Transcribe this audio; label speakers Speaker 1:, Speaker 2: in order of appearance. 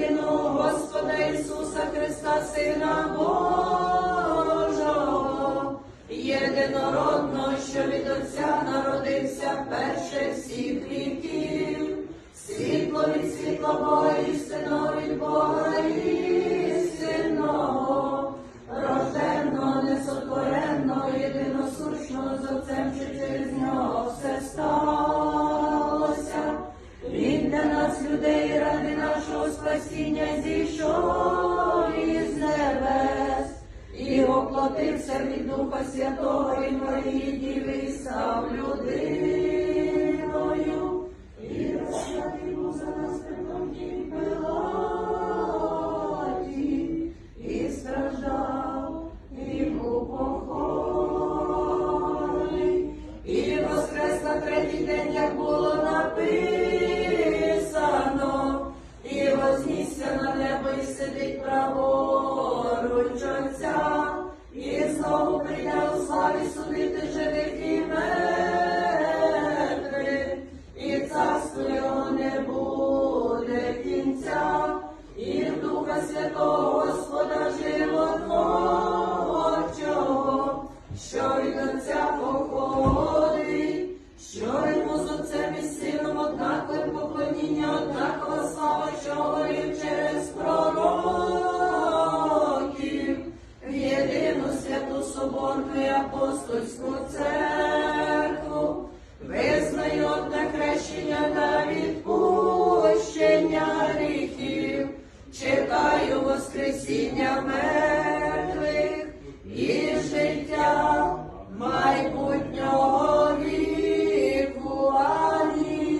Speaker 1: єдину Господа Ісуса Христа, Сина Божого, єдинородного, що від Отця народився перше всіх віків, світло від світла Бога істинного від Бога істинного, рожденного, несотвореного, єдиносущного з Отцем що через нього. Спасіння зійшов із небес і оплатився від Духа Святого і Марії Діви сидить праворуч Отця, і знову прийде у славі судити живих і мертвих, і царство його не буде кінця, і в Духа Святого Господа животворчого, що від Отця походить, що йому з Отцем і Сином однакове соборну і апостольську церкву, визнай одне хрещення та відпущення гріхів, читаю Воскресіння мертвих і життя майбутнього віку. Амінь.